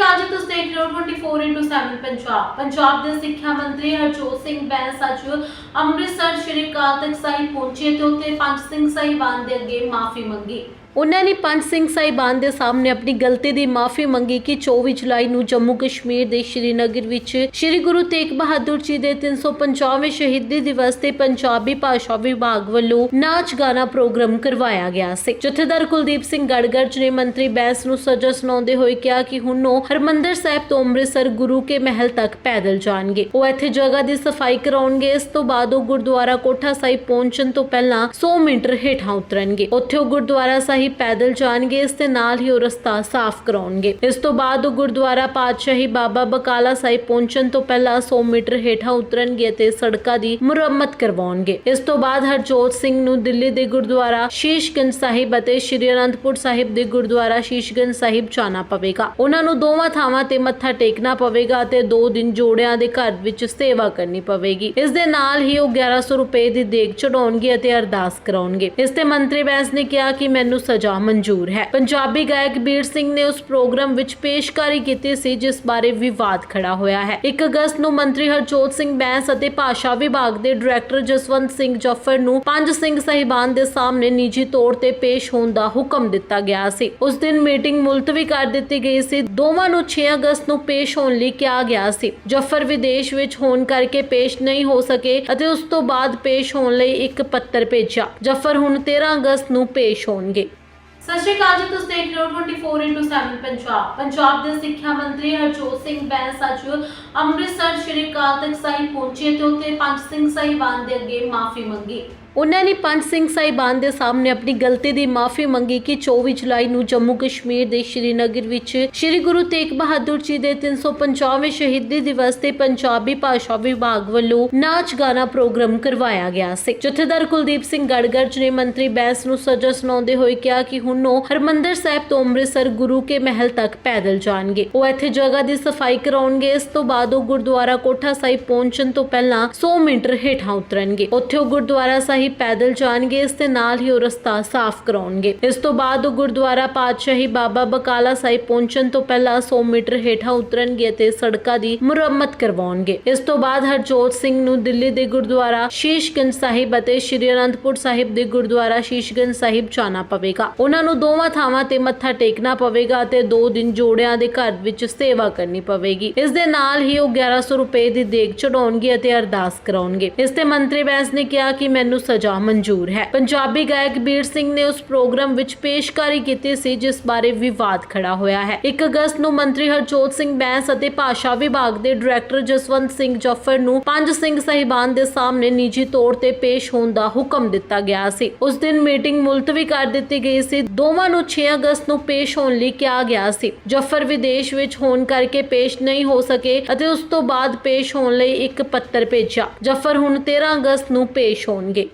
ਅਕਾਲ ਜੀ ਤੁਸੀਂ ਦੇਖ ਰਹੇ ਹੋ ਪੰਜਾਬ। ਪੰਜਾਬ ਦੇ ਸਿੱਖਿਆ ਮੰਤਰੀ ਹਰਜੋਤ ਸਿੰਘ ਬੈਂਸ ਅੱਜ ਅੰਮ੍ਰਿਤਸਰ ਸ਼੍ਰੀ ਅਕਾਲ ਤਖਤ ਸਾਹਿਬ ਪਹੁੰਚੇ ਤੇ ਉੱਥੇ ਪੰਜ ਸਿੰਘ ਸਾਹਿਬਾਨ ਦੇ ਅੱਗੇ ਮਾਫੀ ਮੰਗੀ। ਉਹਨਾਂ ਨੇ ਪੰਜ ਸਿੰਘ ਸਾਹਿਬਾਨ ਦੇ ਸਾਹਮਣੇ ਆਪਣੀ ਗਲਤੀ ਦੀ ਮਾਫੀ ਮੰਗੀ ਕਿ 24 ਜੁਲਾਈ ਨੂੰ ਜੰਮੂ ਕਸ਼ਮੀਰ ਦੇ ਸ਼੍ਰੀਨਗਰ ਵਿੱਚ ਸ਼੍ਰੀ ਗੁਰੂ ਤੇਗ ਬਹਾਦਰ ਜੀ ਦੇ 350ਵੇਂ ਸ਼ਹੀਦੀ ਦਿਵਸ ਤੇ ਪੰਜਾਬੀ ਭਾਸ਼ਾ ਵਿਭਾਗ ਵੱਲੋਂ ਨਾਚ ਗਾਣਾ ਪ੍ਰੋਗਰਾਮ ਕਰਵਾਇਆ ਗਿਆ ਸੀ। ਜਥੇਦਾਰ ਕੁਲਦੀਪ ਸਿੰਘ ਗੜਗੜ ਨੇ ਮੰਤਰੀ ਬੈਂਸ ਨੂੰ ਸਜ਼ਾ ਸੁਣਾਉਂਦੇ ਹੋਏ ਕਿਹਾ ਕਿ ਹੁਣ ਉਹ ਹਰਮੰਦਰ ਸਾਹਿਬ ਤੋਂ ਅੰਮ੍ਰਿਤਸਰ ਗੁਰੂ ਕੇ ਮਹਿਲ ਤੱਕ ਪੈਦਲ ਜਾਣਗੇ। ਉਹ ਇੱਥੇ ਜਗ੍ਹਾ ਦੀ ਸਫ਼ਾਈ ਕਰਾਉਣਗੇ। ਇਸ ਤੋਂ ਬਾਅਦ ਉਹ ਗੁਰਦੁਆਰਾ ਕੋਠਾ ਸਾਹਿਬ ਪਹੁੰਚਣ ਤੋਂ ਪਹਿਲਾਂ 100 ਮੀਟਰ ਹੇਠਾਂ ਉਤਰਨਗੇ। ਉੱਥੇ ਉਹ ਗੁਰਦੁਆਰਾ ਸਾਹਿਬ ਪੈਦਲ ਜਾਣਗੇ, ਇਸ ਦੇ ਨਾਲ ਹੀ ਉਹ ਰਸਤਾ ਸਾਫ਼ ਕਰਾਉਣਗੇ। ਇਸ ਤੋਂ ਬਾਅਦ ਉਹ ਗੁਰਦੁਆਰਾ ਪਾਤਸ਼ਾਹੀ ਬਾਬਾ ਬਕਾਲਾ ਸਾਹਿਬ ਪਹੁੰਚਣ ਤੋਂ ਪਹਿਲਾਂ 100 ਮੀਟਰ ਹੇਠਾਂ ਉਤਰਨਗੇ ਅਤੇ ਸੜਕਾਂ ਦੀ ਮੁਰੰਮਤ ਕਰਵਾਉਣਗੇ। ਇਸ ਤੋਂ ਬਾਅਦ ਹਰਜੋਤ ਸਿੰਘ ਨੂੰ ਦਿੱਲੀ ਦੇ ਗੁਰਦੁਆਰਾ ਸ਼ੀਸ਼ਗੰਜ ਸਾਹਿਬ ਅਤੇ ਸ਼੍ਰੀ ਅਨੰਦਪੁਰ ਸਾਹਿਬ ਦੇ ਗੁਰਦੁਆਰਾ ਸ਼ੀਸ਼ਗੰਜ ਸਾਹਿਬ ਜਾਣਾ ਪਵੇਗਾ। ਉਹਨਾਂ ਨੂੰ ਦੋਵਾਂ ਥਾਵਾਂ ਤੇ ਮੱਥਾ ਟੇਕਣਾ ਪਵੇਗਾ ਅਤੇ 2 ਦਿਨ ਜੋੜਿਆਂ ਦੇ ਘਰ ਵਿੱਚ ਸੇਵਾ ਕਰਨੀ ਪਵੇਗੀ। ਇਸ ਦੇ ਨਾਲ ਹੀ ਉਹ 1100 ਰੁਪਏ ਦੀ ਦੇਗ ਚੜਾਉਣਗੇ ਅਤੇ ਅਰਦਾਸ ਕਰਾਉਣਗੇ। ਇਸ ਤੇ ਮੰਤਰੀ ਬੈਂਸ ਨੇ ਕਿਹਾ ਕਿ ਮੈਨੂੰ ਸਜ਼ਾ ਮਨਜ਼ੂਰ ਹੈ। ਪੰਜਾਬੀ ਗਾਇਕ ਬੀਰ ਸਿੰਘ ਨੇ ਉਸ ਪ੍ਰੋਗਰਾਮ ਵਿੱਚ ਪੇਸ਼ਕਾਰੀ ਕੀਤੀ ਸੀ, ਜਿਸ ਬਾਰੇ ਵਿਵਾਦ ਖੜਾ ਹੋਇਆ ਹੈ। 1 ਅਗਸਤ ਨੂੰ ਮੰਤਰੀ ਹਰਜੋਤ ਸਿੰਘ ਬੈਂਸ ਅਤੇ ਭਾਸ਼ਾ ਵਿਭਾਗ ਦੇ ਡਾਇਰੈਕਟਰ ਜਸਵੰਤ ਸਿੰਘ ਜਫਰ ਨੂੰ ਪੰਜ ਸਿੰਘ ਸਾਹਿਬਾਨ ਦੇ ਸਾਹਮਣੇ ਨਿੱਜੀ ਤੌਰ ਤੇ ਪੇਸ਼ ਹੋਣ ਦਾ ਹੁਕਮ ਦਿੱਤਾ ਗਿਆ ਸੀ। ਉਸ ਦਿਨ ਮੀਟਿੰਗ ਮੁਲਤਵੀ ਕਰ ਦਿੱਤੀ ਗਈ ਸੀ। ਦੋਵਾਂ ਨੂੰ 6 ਅਗਸਤ ਨੂੰ ਪੇਸ਼ ਹੋਣ ਲਈ ਕਿਹਾ ਗਿਆ ਸੀ। ਜਫਰ ਵਿਦੇਸ਼ ਵਿੱਚ ਹੋਣ ਕਰਕੇ ਪੇਸ਼ ਨਹੀਂ ਹੋ ਸਕੇ ਅਤੇ ਉਸ ਤੋਂ ਬਾਅਦ ਪੇਸ਼ ਹੋਣ ਲਈ ਇੱਕ ਪੱਤਰ ਭੇਜਿਆ। ਜਫਰ ਹੁਣ 13 ਅਗਸਤ ਨੂੰ ਪੇਸ਼ ਹੋਣਗੇ। ਸਤਿ ਸ਼੍ਰੀ ਅਕਾਲ ਜੀ, ਤੁਸੀਂ ਦੇਖ ਰਹੇ ਹੋ 24 ਪੰਜਾਬ। ਪੰਜਾਬ ਦੇ ਸਿੱਖਿਆ ਮੰਤਰੀ ਹਰਜੋਤ ਸਿੰਘ ਬੈਂਸ ਅੱਜ ਅੰਮ੍ਰਿਤਸਰ ਸ਼੍ਰੀ ਅਕਾਲ ਤਖਤ ਸਾਹਿਬ ਪਹੁੰਚੇ ਤੇ ਉੱਥੇ ਪੰਜ ਸਿੰਘ ਸਾਹਿਬਾਨ ਦੇ ਅੱਗੇ ਮਾਫੀ ਮੰਗੀ। ਉਹਨਾਂ ਨੇ ਪੰਜ ਸਿੰਘ ਸਾਹਿਬਾਨ ਦੇ ਸਾਹਮਣੇ ਆਪਣੀ ਗਲਤੀ ਦੀ ਮਾਫੀ ਮੰਗੀ ਕਿ 24 ਜੁਲਾਈ ਨੂੰ ਜੰਮੂ ਕਸ਼ਮੀਰ ਦੇ ਸ਼੍ਰੀਨਗਰ ਵਿੱਚ ਸ਼੍ਰੀ ਗੁਰੂ ਤੇਗ ਬਹਾਦਰ ਜੀ ਦੇ 350ਵੇਂ ਸ਼ਹੀਦੀ ਦਿਵਸ ਤੇ ਪੰਜਾਬੀ ਭਾਸ਼ਾ ਵਿਭਾਗ ਵੱਲੋਂ ਨਾਚ ਗਾਣਾ ਪ੍ਰੋਗਰਾਮ ਕਰਵਾਇਆ ਗਿਆ ਸੀ। ਜਥੇਦਾਰ ਕੁਲਦੀਪ ਸਿੰਘ ਗੜਗੜ ਨੇ ਮੰਤਰੀ ਬੈਂਸ ਨੂੰ ਸਜ਼ਾ ਸੁਣਾਉਂਦੇ ਹੋਏ ਕਿਹਾ ਕਿ ਹੁਣ ਉਹ ਹਰਮੰਦਰ ਸਾਹਿਬ ਤੋਂ ਅੰਮ੍ਰਿਤਸਰ ਗੁਰੂ ਕੇ ਮਹਿਲ ਤੱਕ ਪੈਦਲ ਜਾਣਗੇ। ਉਹ ਇੱਥੇ ਜਗ੍ਹਾ ਦੀ ਸਫ਼ਾਈ ਕਰਾਉਣਗੇ। ਇਸ ਤੋਂ ਬਾਅਦ ਉਹ ਗੁਰਦੁਆਰਾ ਕੋਠਾ ਸਾਹਿਬ ਪਹੁੰਚਣ ਤੋਂ ਪਹਿਲਾਂ 100 ਮੀਟਰ ਹੇਠਾਂ ਉਤਰਨਗੇ। ਉੱਥੇ ਉਹ ਗੁਰਦੁਆਰਾ ਸਾਹਿਬ ਪੈਦਲ ਜਾਣਗੇ, ਇਸ ਦੇ ਨਾਲ ਹੀ ਉਹ ਰਸਤਾ ਸਾਫ਼ ਕਰਾਉਣਗੇ। ਇਸ ਤੋਂ ਬਾਅਦ ਉਹ ਗੁਰਦੁਆਰਾ ਪਾਤਸ਼ਾਹੀ ਬਾਬਾ ਬਕਾਲਾ ਸਾਹਿਬ ਪਹੁੰਚਣ ਤੋਂ ਪਹਿਲਾਂ 100 ਮੀਟਰ ਹੇਠਾਂ ਉਤਰਨਗੇ ਅਤੇ ਸੜਕਾਂ ਦੀ ਮੁਰੰਮਤ ਕਰਵਾਉਣਗੇ। ਇਸ ਤੋਂ ਬਾਅਦ ਹਰਜੋਤ ਸਿੰਘ ਨੂੰ ਦਿੱਲੀ ਦੇ ਗੁਰਦੁਆਰਾ ਸ਼ੀਸ਼ਗੰਜ ਸਾਹਿਬ ਅਤੇ ਸ਼੍ਰੀ ਅਨੰਦਪੁਰ ਸਾਹਿਬ ਦੇ ਗੁਰਦੁਆਰਾ ਸ਼ੀਸ਼ਗੰਜ ਸਾਹਿਬ ਜਾਣਾ ਪਵੇਗਾ। ਉਹਨਾਂ ਨੂੰ ਦੋਵਾਂ ਥਾਵਾਂ ਤੇ ਮੱਥਾ ਟੇਕਣਾ ਪਵੇਗਾ ਅਤੇ 2 ਦਿਨ ਜੋੜਿਆਂ ਦੇ ਘਰ ਵਿੱਚ ਸੇਵਾ ਕਰਨੀ ਪਵੇਗੀ। ਇਸ ਦੇ ਨਾਲ ਹੀ ਉਹ 1100 ਰੁਪਏ ਦੀ ਦੇਗ ਚੜਾਉਣਗੇ ਅਤੇ ਅਰਦਾਸ ਕਰਾਉਣਗੇ। ਇਸ ਤੇ ਮੰਤਰੀ ਬੈਂਸ ਨੇ ਕਿਹਾ ਕਿ ਮੈਨੂੰ ਸਜ਼ਾ ਮਨਜ਼ੂਰ ਹੈ। ਪੰਜਾਬੀ ਗਾਇਕ ਬੀਰ ਸਿੰਘ ਨੇ ਉਸ ਪ੍ਰੋਗਰਾਮ ਵਿੱਚ ਪੇਸ਼ਕਾਰੀ ਕੀਤੀ ਸੀ, ਜਿਸ ਬਾਰੇ ਵਿਵਾਦ ਖੜਾ ਹੋਇਆ ਹੈ। 1 ਅਗਸਤ ਨੂੰ ਮੰਤਰੀ ਹਰਜੋਤ ਸਿੰਘ ਬੈਂਸ ਅਤੇ ਭਾਸ਼ਾ ਵਿਭਾਗ ਦੇ ਡਾਇਰੈਕਟਰ ਜਸਵੰਤ ਸਿੰਘ ਜਫਰ ਨੂੰ ਪੰਜ ਸਿੰਘ ਸਾਹਿਬਾਨ ਦੇ ਸਾਹਮਣੇ ਨਿੱਜੀ ਤੌਰ ਤੇ ਪੇਸ਼ ਹੋਣ ਦਾ ਹੁਕਮ ਦਿੱਤਾ ਗਿਆ ਸੀ। ਉਸ ਦਿਨ ਮੀਟਿੰਗ ਮੁਲਤਵੀ ਕਰ ਦਿੱਤੀ ਗਈ ਸੀ। ਦੋਵਾਂ ਨੂੰ 6 ਅਗਸਤ ਨੂੰ ਪੇਸ਼ ਹੋਣ ਲਈ ਕਿਹਾ ਗਿਆ ਸੀ। ਜਫਰ ਵਿਦੇਸ਼ ਵਿੱਚ ਹੋਣ ਕਰਕੇ ਪੇਸ਼ ਨਹੀਂ ਹੋ ਸਕੇ ਅਤੇ ਉਸ ਤੋਂ ਬਾਅਦ ਪੇਸ਼ ਹੋਣ ਲਈ ਇੱਕ ਪੱਤਰ ਭੇਜਿਆ। ਜਫਰ ਹੁਣ 13 ਅਗਸਤ ਨੂੰ ਪੇਸ਼ ਹੋਣਗੇ।